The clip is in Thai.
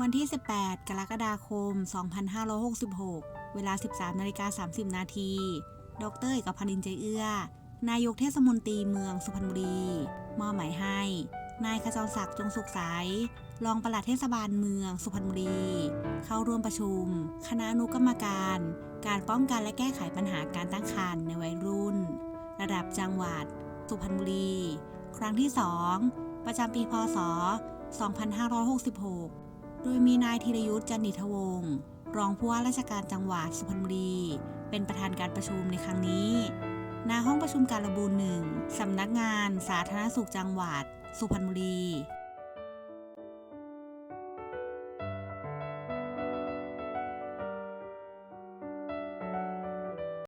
วันที่ 18 กรกฎาคม 2566 เวลา 13นาฬิกา30 นาที ดรเอกพันธ์ินใจเอื้อ นายกเทศมนตรีเมืองสุพรรณบุรี มอบหมายให้ นายขจรศักดิ์จงสุขใสรองปลัดเทศบาลเมืองสุพรรณบุรี เข้าร่วมประชุม คณะอนุกรรมการ การป้องกันและแก้ไขปัญหาการตั้งครรภ์ในวัยรุ่น ระดับจังหวัด สุพรรณบุรี ครั้งที่ 2 ประจำปี พศ 2566 โดยมีนายธีรยุทธ์จันนิทวงศ์รองผู้ว่าราชการจังหวัดสุพรรณบุรี เป็นประธานการประชุมในครั้งนี้ณห้องประชุมการระบูนหนึ่งสำนักงานสาธารณสุขจังหวัด สุพรรณบุรี